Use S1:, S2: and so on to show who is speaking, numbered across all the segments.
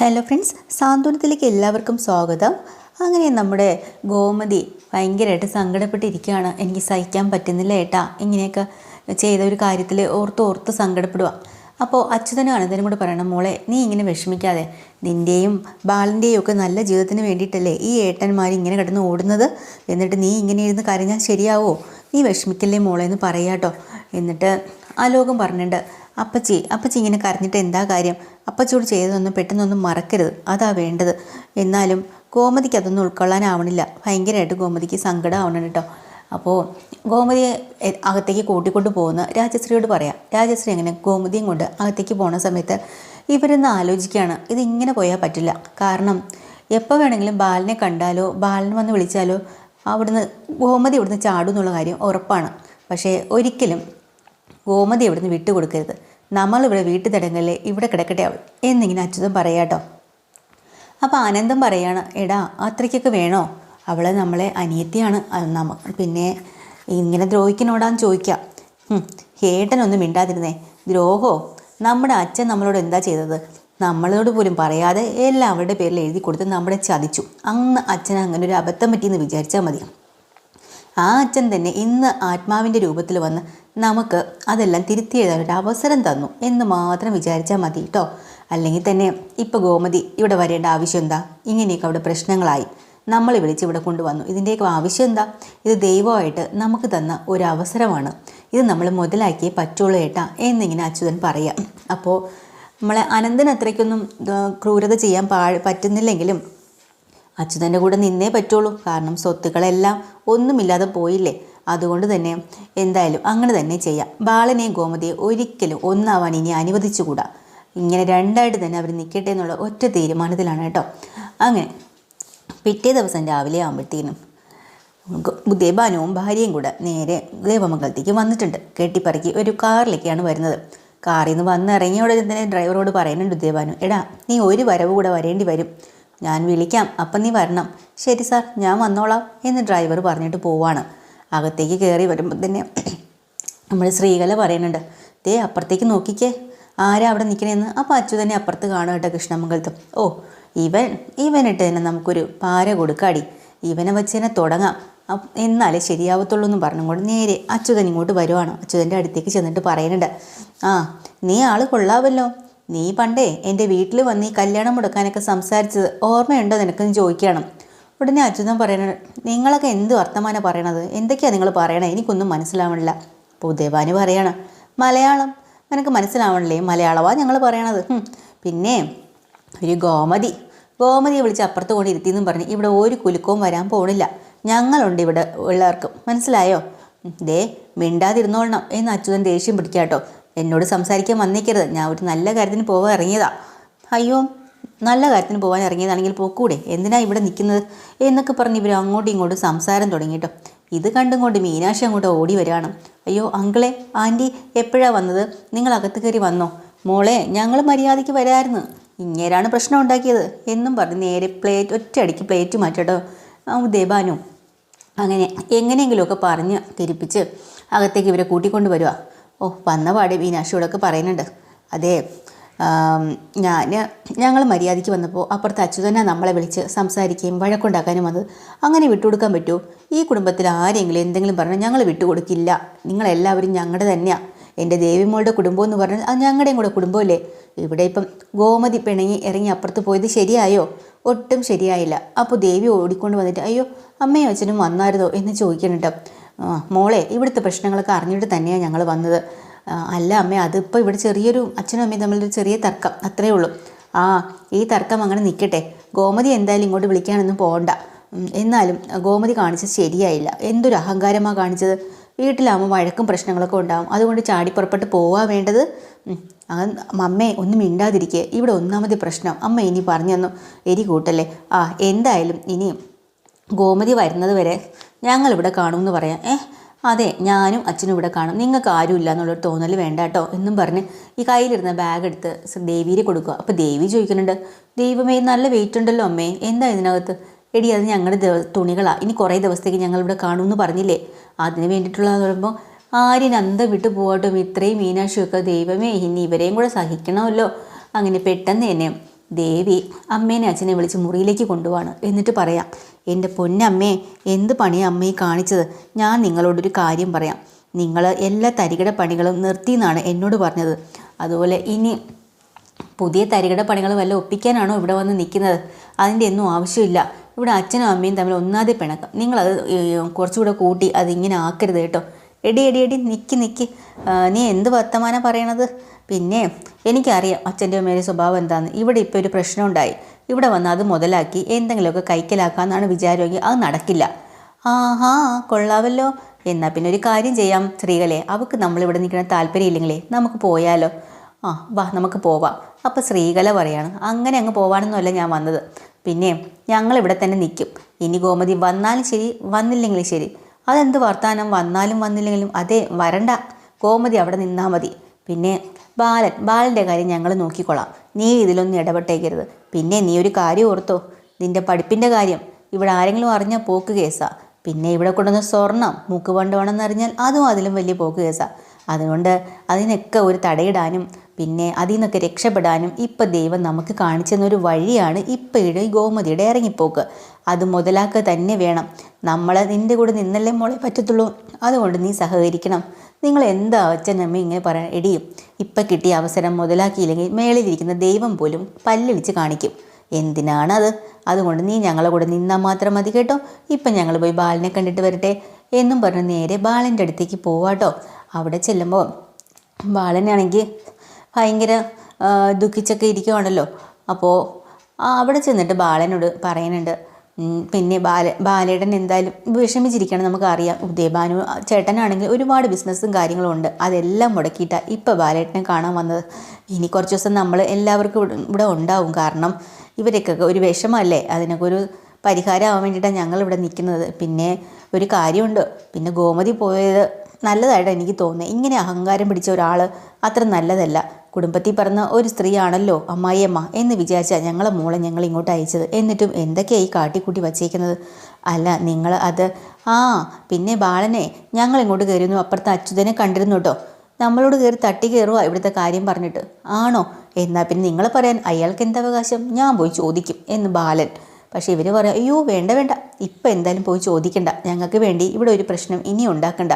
S1: Hello friends സാന്ത്വനത്തിലേക്ക് എല്ലാവർക്കും സ്വാഗതം. അങ്ങനെ നമ്മുടെ ഗോമതി ഭയങ്കരമായിട്ട് സങ്കടപ്പെട്ടിരിക്കുകയാണ്. എനിക്ക് സഹിക്കാൻ പറ്റുന്നില്ല ഏട്ടാ. ഇങ്ങനെയൊക്കെ ചെയ്ത ഒരു കാര്യത്തിൽ ഓർത്ത് ഓർത്ത് സങ്കടപ്പെടുക. അപ്പോൾ അച്യുതനും അനന്തനും കൂടെ പറയണം മോളെ നീ ഇങ്ങനെ വിഷമിക്കാതെ. നിന്റെയും ബാലന്റെയും ഒക്കെ നല്ല ജീവിതത്തിന് വേണ്ടിയിട്ടല്ലേ ഈ ഏട്ടന്മാർ ഇങ്ങനെ കിടന്ന് ഓടുന്നത്? എന്നിട്ട് നീ ഇങ്ങനെ ഇരുന്ന് കരഞ്ഞാൽ ശരിയാവോ? നീ വിഷമിക്കല്ലേ മോളെ എന്ന് പറയാട്ടോ. എന്നിട്ട് ആ ലോകം പറഞ്ഞിട്ടുണ്ട് അപ്പച്ചി അപ്പച്ചി ഇങ്ങനെ കരഞ്ഞിട്ട് എന്താ കാര്യം? അപ്പച്ചിയോട് ചെയ്തതൊന്നും പെട്ടെന്നൊന്നും മറക്കരുത്. അതാ വേണ്ടത്. എന്നാലും ഗോമതിക്ക് അതൊന്നും ഉൾക്കൊള്ളാനാവണില്ല. ഭയങ്കരമായിട്ട് ഗോമതിക്ക് സങ്കടമാവണം കേട്ടോ അപ്പോൾ ഗോമതിയെ അകത്തേക്ക് കൂട്ടിക്കൊണ്ട് പോകുന്ന രാജശ്രീയോട് പറയാം. രാജശ്രീ അങ്ങനെ ഗോമതിയും കൊണ്ട് അകത്തേക്ക് പോണ സമയത്ത് ഇവരൊന്ന് ആലോചിക്കുകയാണ് ഇതിങ്ങനെ പോയാൽ പറ്റില്ല. കാരണം എപ്പോൾ വേണമെങ്കിലും ബാലനെ കണ്ടാലോ ബാലൻ വന്ന് വിളിച്ചാലോ അവിടുന്ന് ഗോമതി ഇവിടുന്ന് ചാടും എന്നുള്ള കാര്യം ഉറപ്പാണ്. പക്ഷേ ഒരിക്കലും ഗോമതി ഇവിടുന്ന് വിട്ടുകൊടുക്കരുത്. നമ്മളിവിടെ വീട്ടിൽ തടങ്ങല്ലേ ഇവിടെ കിടക്കട്ടെ അവൾ. എന്നിങ്ങനെ അച്യുതൻ പറയാട്ടോ അപ്പോൾ ആനന്ദം പറയാണ് എടാ അത്രയ്ക്കൊക്കെ വേണോ? അവൾ നമ്മളെ അനിയത്തിയാണ്. നമ്മ പിന്നെ ഇങ്ങനെ ദ്രോഹിക്കണോടാന്ന് ചോദിക്കാം. ഹേട്ടനൊന്നും മിണ്ടാതിരുന്നേ. ദ്രോഹോ? നമ്മുടെ അച്ഛൻ നമ്മളോട് എന്താ ചെയ്തത്? നമ്മളോട് പോലും പറയാതെ എല്ലാം അവരുടെ പേരിൽ എഴുതി കൊടുത്ത് നമ്മളെ ചതിച്ചു. അന്ന് അച്ഛൻ അങ്ങനെ ഒരു അബദ്ധം പറ്റിയെന്ന് വിചാരിച്ചാൽ മതി. ആ അച്ഛൻ തന്നെ ഇന്ന് ആത്മാവിന്റെ രൂപത്തിൽ വന്ന് നമുക്ക് അതെല്ലാം തിരുത്തി എഴുതാൻ ഒരു അവസരം തന്നു എന്ന് മാത്രം വിചാരിച്ചാൽ മതി കേട്ടോ അല്ലെങ്കിൽ തന്നെ ഇപ്പോൾ ഗോമതി ഇവിടെ വരേണ്ട ആവശ്യം എന്താ? ഇങ്ങനെയൊക്കെ അവിടെ പ്രശ്നങ്ങളായി. നമ്മൾ വിളിച്ച് ഇവിടെ കൊണ്ടുവന്നു. ഇതിന്റെയൊക്കെ ആവശ്യം എന്താ? ഇത് ദൈവമായിട്ട് നമുക്ക് തന്ന ഒരു അവസരമാണ്. ഇത് നമ്മൾ മുതലാക്കിയേ പറ്റുള്ളൂ ഏട്ടാ എന്നിങ്ങനെ അച്യുതൻ പറയാം. അപ്പോൾ നമ്മളെ അനന്തൻ അത്രയ്ക്കൊന്നും ക്രൂരത ചെയ്യാൻ പാ പറ്റുന്നില്ലെങ്കിലും അച്യുതന്റെ കൂടെ നിന്നേ പറ്റുള്ളൂ. കാരണം സ്വത്തുക്കളെല്ലാം ഒന്നുമില്ലാതെ പോയില്ലേ? അതുകൊണ്ട് തന്നെ എന്തായാലും അങ്ങനെ തന്നെ ചെയ്യാം. ബാലനെയും ഗോമതിയെ ഒരിക്കലും ഒന്നാവാൻ ഇനി അനുവദിച്ചുകൂടാ. ഇങ്ങനെ രണ്ടായിട്ട് തന്നെ അവർ നിൽക്കട്ടെ എന്നുള്ള ഒറ്റ തീരുമാനത്തിലാണ് കേട്ടോ. അങ്ങനെ പിറ്റേ ദിവസം രാവിലെ ആകുമ്പോഴത്തേനും ദേവാനുവും ഭാര്യയും കൂടെ നേരെ ദേവമംഗലത്തേക്ക് വന്നിട്ടുണ്ട്. കെട്ടിപ്പറക്കി ഒരു കാറിലേക്കാണ് വരുന്നത്. കാറിൽ നിന്ന് വന്നിറങ്ങിയ ഉടനെ തന്നെ ഡ്രൈവറോട് പറയുന്നുണ്ട് ദേവാനു എടാ നീ ഒരു വരവ് കൂടെ വരേണ്ടി വരും. ഞാൻ വിളിക്കാം അപ്പം നീ വരണം. ശരി സാർ ഞാൻ വന്നോളാം എന്ന് ഡ്രൈവർ പറഞ്ഞിട്ട് പോവാണ്. അകത്തേക്ക് കയറി വരുമ്പോൾ തന്നെ നമ്മൾ ശ്രീകല പറയുന്നുണ്ട് ദേ അപ്പുറത്തേക്ക് നോക്കിക്കേ. ആരാ അവിടെ നിൽക്കണേന്ന് അപ്പോൾ അച്ചു തന്നെ അപ്പുറത്ത് കാണും കേട്ടോ കൃഷ്ണമംഗലത്തും. ഓ ഇവൻ ഇവനിട്ട് തന്നെ നമുക്കൊരു പാര കൊടുക്കാടി. ഇവനെ വെച്ച് തന്നെ തുടങ്ങാം. എന്നാലേ ശരിയാവത്തുള്ളൂ എന്ന് പറഞ്ഞുകൊണ്ട് നേരെ അച്യുതൻ ഇങ്ങോട്ട് വരുവാണ്. അച്യുതന്റെ അടുത്തേക്ക് ചെന്നിട്ട് പറയുന്നുണ്ട് ആ നീ ആൾ കൊള്ളാവല്ലോ. നീ പണ്ടേ എന്റെ വീട്ടിൽ വന്ന് ഈ കല്യാണം മുടക്കാനൊക്കെ സംസാരിച്ചത് ഓർമ്മയുണ്ടോ നിനക്കെന്ന് ചോദിക്കണം ഉടനെ അച്യുതൻ പറയുന്നത് നിങ്ങളൊക്കെ എന്ത് വർത്തമാനം പറയണത്? എന്തൊക്കെയാണ് നിങ്ങൾ പറയണത് എനിക്കൊന്നും മനസ്സിലാവണില്ല. അപ്പോൾ ദേവാനു പറയണം മലയാളം? നിനക്ക് മനസ്സിലാവണില്ലേ? മലയാളമാണ് ഞങ്ങൾ പറയണത്. പിന്നെ ഒരു ഗോമതി. ഗോമതി വിളിച്ച് അപ്പുറത്ത് കൊണ്ട് ഇരുത്തിയെന്നും പറഞ്ഞ് ഇവിടെ ഒരു കുലുക്കവും വരാൻ പോണില്ല. ഞങ്ങളുണ്ട് ഇവിടെ ഉള്ളവർക്കും. മനസ്സിലായോ? ദേ മിണ്ടാതിരുന്നോളണം എന്ന് അച്യുതൻ ദേഷ്യം പിടിക്കാട്ടോ. എന്നോട് സംസാരിക്കാൻ വന്നേക്കരുത്. ഞാൻ ഒരു നല്ല കാര്യത്തിന് പോകാൻ ഇറങ്ങിയതാ. അയ്യോ നല്ല കാര്യത്തിന് പോകാൻ ഇറങ്ങിയതാണെങ്കിൽ പോക്കൂടെ. എന്തിനാ ഇവിടെ നിൽക്കുന്നത്? എന്നൊക്കെ പറഞ്ഞ് ഇവർ അങ്ങോട്ടും ഇങ്ങോട്ടും സംസാരം തുടങ്ങിട്ടോ. ഇത് കണ്ടും കൊണ്ട് മീനാക്ഷി അങ്ങോട്ട് ഓടി വരികയാണ്. അയ്യോ അങ്കിളെ ആന്റി എപ്പോഴാണ് വന്നത്? നിങ്ങൾ അകത്ത് കയറി വന്നോ? മോളെ ഞങ്ങൾ മര്യാദയ്ക്ക് വരായിരുന്നു. ഇങ്ങേരാണ് പ്രശ്നം ഉണ്ടാക്കിയത്. എന്നും പറഞ്ഞ് നേരെ പ്ലേറ്റ് ഒറ്റയടിക്ക് പ്ലേറ്റ് മാറ്റട്ടോ. ദേബാനു. അങ്ങനെ എങ്ങനെയെങ്കിലുമൊക്കെ പറഞ്ഞ് തിരിപ്പിച്ച് അകത്തേക്ക് ഇവരെ കൂട്ടിക്കൊണ്ട് വരുക ഓ വന്ന പാടി മീനാക്ഷിയോടൊക്കെ പറയുന്നുണ്ട്. അതെ ഞാൻ ഞങ്ങൾ മര്യാദയ്ക്ക് വന്നപ്പോൾ അപ്പുറത്തെ അച്യുതനെ നമ്മളെ വിളിച്ച് സംസാരിക്കുകയും വഴക്കുണ്ടാക്കാനും വന്നത്. അങ്ങനെ വിട്ടുകൊടുക്കാൻ പറ്റുമോ ഈ കുടുംബത്തിൽ ആരെങ്കിലും എന്തെങ്കിലും പറഞ്ഞാൽ ഞങ്ങൾ വിട്ടുകൊടുക്കില്ല. നിങ്ങളെല്ലാവരും ഞങ്ങളുടെ തന്നെയാണ് എന്റെ ദേവിമോളുടെ കുടുംബം എന്ന് പറഞ്ഞാൽ അത് ഞങ്ങളുടെയും കൂടെ കുടുംബമല്ലേ? ഇവിടെ ഇപ്പം ഗോമതി പിണങ്ങി ഇറങ്ങി അപ്പുറത്ത് പോയത് ശരിയായോ? ഒട്ടും ശരിയായില്ല. അപ്പോൾ ദേവി ഓടിക്കൊണ്ട് വന്നിട്ട് അയ്യോ അമ്മയും അച്ഛനും വന്നായിരുന്നോ എന്ന് ചോദിക്കണം ആ, മോളെ ഇവിടുത്തെ പ്രശ്നങ്ങളൊക്കെ അറിഞ്ഞിട്ട് തന്നെയാണ് ഞങ്ങൾ വന്നത്. അല്ല അമ്മ അതിപ്പോൾ ഇവിടെ ചെറിയൊരു അച്ഛനും അമ്മയും തമ്മിലൊരു ചെറിയ തർക്കം അത്രയേ ഉള്ളൂ. ആ ഈ തർക്കം അങ്ങനെ നിൽക്കട്ടെ ഗോമതി എന്തായാലും ഇങ്ങോട്ട് വിളിക്കാനൊന്നും പോകണ്ട എന്നാലും ഗോമതി കാണിച്ചത് ശരിയായില്ല. എന്തൊരു അഹങ്കാരമാണ് കാണിച്ചത്. വീട്ടിലാകുമ്പോൾ വഴക്കും പ്രശ്നങ്ങളൊക്കെ ഉണ്ടാകും അതുകൊണ്ട് ചാടിപ്പുറപ്പെട്ട് പോവാൻ വേണ്ടത്. അമ്മേ ഒന്നും മിണ്ടാതിരിക്കുക ഇവിടെ ഒന്നാമത് പ്രശ്നം. അമ്മ ഇനി പറഞ്ഞു തന്നു എരി കൂട്ടല്ലേ. ആ എന്തായാലും ഇനി ഗോമതി വരുന്നത് വരെ ഞങ്ങളിവിടെ കാണും എന്ന് പറയാം. ഏഹ് അതെ ഞാനും അച്ഛനും ഇവിടെ കാണും. നിങ്ങൾക്ക് ആരുമില്ല എന്നുള്ളൊരു തോന്നൽ വേണ്ട കേട്ടോ എന്നും പറഞ്ഞ് ഈ കയ്യിലിരുന്ന ബാഗ് എടുത്ത് ദേവിയിൽ കൊടുക്കുക. അപ്പോൾ ദേവി ചോദിക്കുന്നുണ്ട് ദൈവമേ നല്ല വെയിറ്റ് ഉണ്ടല്ലോ അമ്മേ. എന്താ ഇതിനകത്ത്? എടി അത് ഞങ്ങളുടെ തുണികളാണ് ഇനി കുറേ ദിവസത്തേക്ക് ഞങ്ങൾ ഇവിടെ കാണുമെന്ന് പറഞ്ഞില്ലേ. അതിന് വേണ്ടിയിട്ടുള്ളതെന്ന് പറയുമ്പോൾ ആര്യൻ അന്തം വിട്ടു പോകട്ടും ഇത്രയും മീനാക്ഷിയൊക്കെ ദൈവമേ ഇനി ഇവരെയും കൂടെ സഹിക്കണമല്ലോ. അങ്ങനെ പെട്ടെന്ന് തന്നെ ദേവി അമ്മേനെ അച്ഛനെ വിളിച്ച് മുറിയിലേക്ക് കൊണ്ടുപോവാണ്. എന്നിട്ട് പറയാം എന്റെ പൊന്നമ്മേ എന്ത് പണിയാണ് അമ്മയെ കാണിച്ചത്? ഞാൻ നിങ്ങളോടൊരു കാര്യം പറയാം. നിങ്ങൾ എല്ലാ തരികിട പണികളും നിർത്തി എന്നാണ് എന്നോട് പറഞ്ഞത്. അതുപോലെ ഇനി പുതിയ തരികിട പണികൾ വല്ല ഒപ്പിക്കാനാണോ ഇവിടെ വന്ന് നിൽക്കുന്നത്? അതിന്റെ ഒന്നും ആവശ്യമില്ല. ഇവിടെ അച്ഛനും അമ്മയും തമ്മിൽ ഒന്നാതെ പിണക്കം. നിങ്ങളത് കുറച്ചുകൂടെ കൂട്ടി അതിങ്ങനെ ആക്കരുത് കേട്ടോ. എടി എടി എടി നിൽക്കി നിൽക്കി നീ എന്ത് വർത്തമാനം പറയണത്? പിന്നെ എനിക്കറിയാം അച്ഛന്റെ അമ്മയുടെ സ്വഭാവം എന്താണെന്ന് ഇവിടെ ഇപ്പോൾ ഒരു പ്രശ്നം ഉണ്ടായി ഇവിടെ വന്ന് അത് മുതലാക്കി എന്തെങ്കിലുമൊക്കെ കൈക്കലാക്കാമെന്നാണ് വിചാരമെങ്കിൽ അത് നടക്കില്ല. ആഹാ കൊള്ളാവല്ലോ. എന്നാൽ പിന്നെ ഒരു കാര്യം ചെയ്യാം സ്ത്രീകളെ. അവൾക്ക് നമ്മളിവിടെ നിൽക്കുന്ന താല്പര്യമില്ലെങ്കിലേ നമുക്ക് പോയാലോ? ആ വാ നമുക്ക് പോവാം. അപ്പോൾ സ്ത്രീകല പറയാണ് അങ്ങനെ അങ്ങ് പോവാണെന്നല്ല ഞാൻ വന്നത്. പിന്നെ ഞങ്ങളിവിടെ തന്നെ നിൽക്കും. ഇനി ഗോമതി വന്നാലും ശരി വന്നില്ലെങ്കിലും ശരി. അതെന്ത് വർത്താനം? വന്നാലും വന്നില്ലെങ്കിലും. അതേ വരണ്ട. ഗോമതി അവിടെ നിന്നാൽ മതി. പിന്നെ ബാലൻ ബാലന്റെ കാര്യം ഞങ്ങൾ നോക്കിക്കൊള്ളാം. നീ ഇതിലൊന്നും ഇടപെട്ടേക്കരുത്. പിന്നെ നീ ഒരു കാര്യം ഓർത്തോ. നിന്റെ പഠിപ്പിന്റെ കാര്യം. ഇവിടെ ആരെങ്കിലും അറിഞ്ഞാൽ പോക്ക് കേസാ. പിന്നെ ഇവിടെ കൊണ്ടുവന്ന സ്വർണം മൂക്കുപണ്ട് വേണമെന്ന് അറിഞ്ഞാൽ അതും അതിലും വലിയ പോക്ക് കേസാ. അതുകൊണ്ട് അതിനൊക്കെ ഒരു തടയിടാനും പിന്നെ അതിൽ നിന്നൊക്കെ രക്ഷപ്പെടാനും ഇപ്പം ദൈവം നമുക്ക് കാണിച്ചു തന്നൊരു വഴിയാണ് ഇപ്പോഴും ഈ ഗോമതിയുടെ ഇറങ്ങിപ്പോക്ക്. അത് മുതലാക്കുക തന്നെ വേണം. നമ്മൾ നിന്റെ കൂടെ നിന്നല്ലേ മോളെ പറ്റത്തുള്ളൂ. അതുകൊണ്ട് നീ സഹകരിക്കണം. നിങ്ങൾ എന്താ അച്ഛനമ്മ ഇങ്ങനെ പറയാൻ എടിയും? ഇപ്പം കിട്ടിയ അവസരം മുതലാക്കിയില്ലെങ്കിൽ മേളിലിരിക്കുന്ന ദൈവം പോലും പല്ലിളിച്ച് കാണിക്കും. എന്തിനാണത്? അതുകൊണ്ട് നീ ഞങ്ങളെ കൂടെ നിന്നാൽ മാത്രം മതി കേട്ടോ. ഇപ്പം ഞങ്ങൾ പോയി ബാലിനെ കണ്ടിട്ട് വരട്ടെ. എന്നും പറഞ്ഞ് നേരെ ബാലന്റെ അടുത്തേക്ക് പോവാട്ടോ. അവിടെ ചെല്ലുമ്പോൾ ബാലനാണെങ്കിൽ ഭയങ്കര ദുഃഖിച്ചൊക്കെ ഇരിക്കുവാണല്ലോ. അപ്പോൾ അവിടെ ചെന്നിട്ട് ബാലനോട് പറയുന്നുണ്ട് പിന്നെ ബാല ബാലേട്ടൻ എന്തായാലും വിഷമിച്ചിരിക്കണം നമുക്കറിയാം. ഉദയഭാനു ചേട്ടനാണെങ്കിൽ ഒരുപാട് ബിസിനസ്സും കാര്യങ്ങളും ഉണ്ട്. അതെല്ലാം മുടക്കിയിട്ടാണ് ഇപ്പോൾ ബാലേട്ടനെ കാണാൻ വന്നത്. ഇനി കുറച്ച് ദിവസം നമ്മൾ എല്ലാവർക്കും ഇവിടെ- ഇവിടെ ഉണ്ടാവും. കാരണം ഇവരൊക്കെ ഒരു വിഷമല്ലേ അതിനൊക്കെ ഒരു പരിഹാരമാവാൻ വേണ്ടിയിട്ടാണ് ഞങ്ങളിവിടെ നിൽക്കുന്നത്. പിന്നെ ഒരു കാര്യമുണ്ട്. പിന്നെ ഗോമതി പോയത് നല്ലതായിട്ട് എനിക്ക് തോന്നുന്നത്. ഇങ്ങനെ അഹങ്കാരം പിടിച്ച ഒരാൾ അത്ര നല്ലതല്ല. കുടുംബത്തിൽ പറഞ്ഞ ഒരു സ്ത്രീയാണല്ലോ അമ്മായിയമ്മ എന്ന് വിചാരിച്ചാൽ ഞങ്ങളെ മോളെ ഞങ്ങൾ ഇങ്ങോട്ട് അയച്ചത്. എന്നിട്ടും എന്തൊക്കെയായി കാട്ടിക്കൂട്ടി വച്ചേക്കുന്നത്? അല്ല നിങ്ങൾ അത് ആ പിന്നെ ബാലനെ ഞങ്ങൾ ഇങ്ങോട്ട് കയറിയിരുന്നു. അപ്പുറത്തെ അച്യുതനെ കണ്ടിരുന്നു കേട്ടോ. നമ്മളോട് കയറി തട്ടി കയറുക ഇവിടുത്തെ കാര്യം പറഞ്ഞിട്ട്. ആണോ? എന്നാൽ പിന്നെ നിങ്ങൾ പറയാൻ അയാൾക്ക് എന്താ അവകാശം? ഞാൻ പോയി ചോദിക്കും എന്ന് ബാലൻ. പക്ഷേ ഇവർ പറയാം അയ്യോ വേണ്ട വേണ്ട. ഇപ്പം എന്തായാലും പോയി ചോദിക്കണ്ട. ഞങ്ങൾക്ക് വേണ്ടി ഇവിടെ ഒരു പ്രശ്നം ഇനി ഉണ്ടാക്കണ്ട.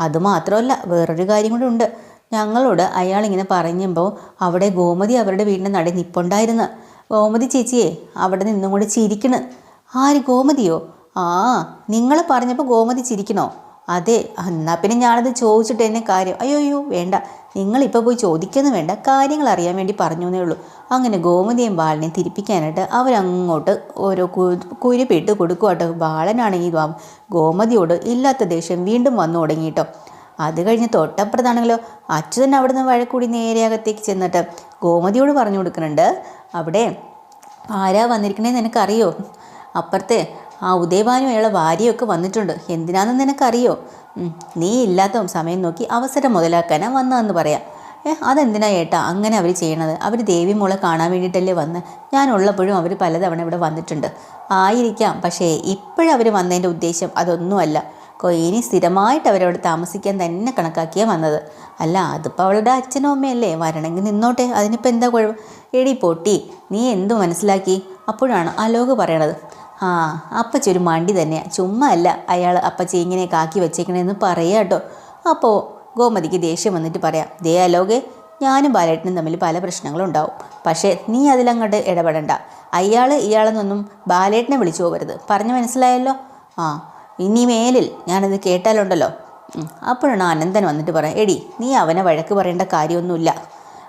S1: അതുമാത്രമല്ല വേറൊരു കാര്യം കൂടെ ഉണ്ട്. ഞങ്ങളോട് അയാൾ ഇങ്ങനെ പറഞ്ഞപ്പോൾ അവിടെ ഗോമതി അവരുടെ വീടിന്റെ നടയിൽ നിപ്പുണ്ടായിരുന്നു. ഗോമതി ചേച്ചിയെ അവിടെ നിന്നും കൂടെ ചിരിക്കണ്. ആര് ഗോമതിയോ? ആ നിങ്ങൾ പറഞ്ഞപ്പോൾ ഗോമതി ചിരിക്കണോ? അതെ എന്നാൽ പിന്നെ ഞാനത് ചോദിച്ചിട്ട് എന്നെ കാര്യം അയ്യോ അയ്യോ വേണ്ട. നിങ്ങളിപ്പോൾ പോയി ചോദിക്കുന്നു വേണ്ട കാര്യങ്ങൾ അറിയാൻ വേണ്ടി പറഞ്ഞു എന്നേ ഉള്ളൂ. അങ്ങനെ ഗോമതിയും ബാലനെയും തിരിപ്പിക്കാനായിട്ട് അവരങ്ങോട്ട് ഓരോ കുരുപ്പിട്ട് കൊടുക്കുവാട്ടോ. ബാലനാണെങ്കിൽ ഗോമതിയോട് ഇല്ലാത്ത ദേഷ്യം വീണ്ടും വന്നു തുടങ്ങി കേട്ടോ അത് കഴിഞ്ഞ് തൊട്ടപ്പുറത്താണെങ്കിലോ അച്യുതൻ അവിടുന്ന് വഴക്കൂടി നേരെ അകത്തേക്ക് ചെന്നിട്ട് ഗോമതിയോട് പറഞ്ഞു കൊടുക്കുന്നുണ്ട് അവിടെ ആരാ വന്നിരിക്കണേന്ന് എനിക്കറിയോ അപ്പുറത്തെ ആ ഉദയവാനും അയാളെ ഭാര്യയൊക്കെ വന്നിട്ടുണ്ട്. എന്തിനാണെന്ന് നിനക്കറിയോ? നീ ഇല്ലാത്ത സമയം നോക്കി അവസരം മുതലാക്കാനാ വന്നതെന്ന് പറയാം. ഏ അതെന്തിനാ ഏട്ടാ അങ്ങനെ അവർ ചെയ്യണത്? അവർ ദേവി മോളെ കാണാൻ വേണ്ടിയിട്ടല്ലേ വന്ന്? ഞാൻ ഉള്ളപ്പോഴും അവർ പലതവണ ഇവിടെ വന്നിട്ടുണ്ട്. ആയിരിക്കാം പക്ഷേ ഇപ്പോഴവർ വന്നതിന്റെ ഉദ്ദേശം അതൊന്നുമല്ല. ഇനി സ്ഥിരമായിട്ട് അവരവിടെ താമസിക്കാൻ തന്നെ കണക്കാക്കിയാൽ വന്നത്. അല്ല അതിപ്പോൾ അവളുടെ അച്ഛനും അമ്മയല്ലേ? വരണമെങ്കിൽ നിന്നോട്ടെ അതിനിപ്പോൾ എന്താ കുഴപ്പം എടി പൊട്ടി നീ എന്തു മനസ്സിലാക്കി? അപ്പോഴാണ് അലോക് പറയണത്. ആ അപ്പച്ചി ഒരു മണ്ടി തന്നെയാണ് ചുമ്മാ അല്ല അയാൾ അപ്പച്ചി ഇങ്ങനെ കാക്കി വെച്ചേക്കണേന്ന് പറയുക കേട്ടോ അപ്പോൾ ഗോമതിക്ക് ദേഷ്യം വന്നിട്ട് പറയാം ദേ അലോകെ ഞാനും ബാലേട്ടനും തമ്മിൽ പല പ്രശ്നങ്ങളും ഉണ്ടാവും പക്ഷേ നീ അതിലങ്ങോട്ട് ഇടപെടണ്ട. അയാൾ ഇയാളെന്നൊന്നും ബാലേട്ടനെ വിളിച്ചു പോകരുത്. പറഞ്ഞു മനസ്സിലായല്ലോ? ആ ഇനി മേലിൽ ഞാനത് കേട്ടാലുണ്ടല്ലോ? അപ്പോഴാണ് അനന്തൻ വന്നിട്ട് പറയാം എടി നീ അവനെ വഴക്ക് പറയേണ്ട കാര്യമൊന്നുമില്ല.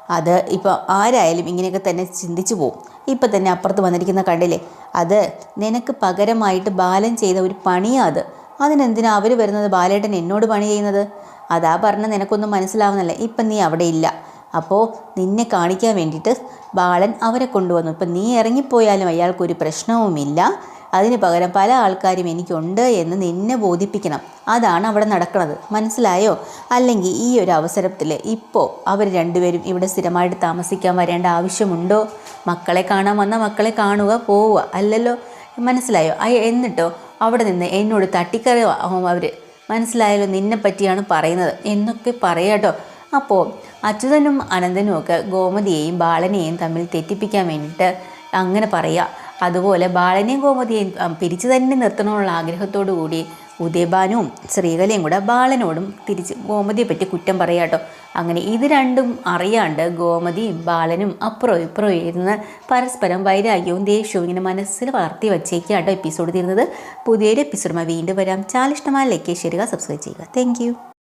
S1: അത് ഇപ്പോൾ ആരായാലും ഇങ്ങനെയൊക്കെ തന്നെ ചിന്തിച്ചു പോവും. ഇപ്പം തന്നെ അപ്പുറത്ത് വന്നിരിക്കുന്ന കണ്ടില്ലേ അത് നിനക്ക് പകരമായിട്ട് ബാലൻ ചെയ്ത ഒരു പണിയാ അത്. അതിനെന്തിനാ അവർ വരുന്നത്? ബാലേട്ടൻ എന്നോട് പണി ചെയ്യുന്നത്? അതാ പറഞ്ഞ നിനക്കൊന്നും മനസ്സിലാവുന്നില്ല. ഇപ്പം നീ അവിടെ ഇല്ല. അപ്പോൾ നിന്നെ കാണിക്കാൻ വേണ്ടിയിട്ട് ബാലൻ അവരെ കൊണ്ടുവന്നു. ഇപ്പം നീ ഇറങ്ങിപ്പോയാലും അയാൾക്കൊരു പ്രശ്നവുമില്ല. അതിന് പകരം പല ആൾക്കാരും എനിക്കുണ്ട് എന്ന് നിന്നെ ബോധിപ്പിക്കണം. അതാണ് അവിടെ നടക്കുന്നത് മനസ്സിലായോ? അല്ലെങ്കിൽ ഈ ഒരു അവസരത്തിൽ ഇപ്പോൾ അവർ രണ്ടുപേരും ഇവിടെ സ്ഥിരമായിട്ട് താമസിക്കാൻ വരേണ്ട ആവശ്യമുണ്ടോ? മക്കളെ കാണാൻ വന്ന മക്കളെ കാണുക പോവുക. അല്ലല്ലോ? മനസ്സിലായോ? എന്നിട്ടോ? അവിടെ നിന്ന് എന്നോട് തട്ടിക്കറിയോ അവർ മനസ്സിലായല്ലോ നിന്നെ പറ്റിയാണ് പറയുന്നത്. എന്നൊക്കെ പറയാട്ടോ അപ്പോൾ അച്യുതനും അനന്തനും ഒക്കെ ഗോമതിയെയും ബാലനെയും തമ്മിൽ തെറ്റിപ്പിക്കാൻ വേണ്ടിയിട്ട് അങ്ങനെ പറയുക അതുപോലെ ബാലനെയും ഗോമതിയെയും പിരിച്ചു തന്നെ നിർത്തണമെന്നുള്ള ആഗ്രഹത്തോടു കൂടി ഉദയഭാനുവും ശ്രീകലയും കൂടെ ബാലനോടും തിരിച്ച് ഗോമതിയെ പറ്റി കുറ്റം പറയാട്ടോ അങ്ങനെ ഇത് രണ്ടും അറിയാണ്ട് ഗോമതിയും ബാലനും അപ്പുറവും ഇപ്പുറവും ഇരുന്ന് പരസ്പരം വൈരാഗ്യവും ദേഷ്യവും ഇങ്ങനെ മനസ്സിൽ വളർത്തി വച്ചേക്കാട്ടോ എപ്പിസോഡ് തീരുന്നത് പുതിയൊരു എപ്പിസോഡുമായി വീണ്ടും വരാം. ചാലിഷ്ടമായ ലൈക്ക് ചെയ്യുക സബ്സ്ക്രൈബ് ചെയ്യുക. താങ്ക്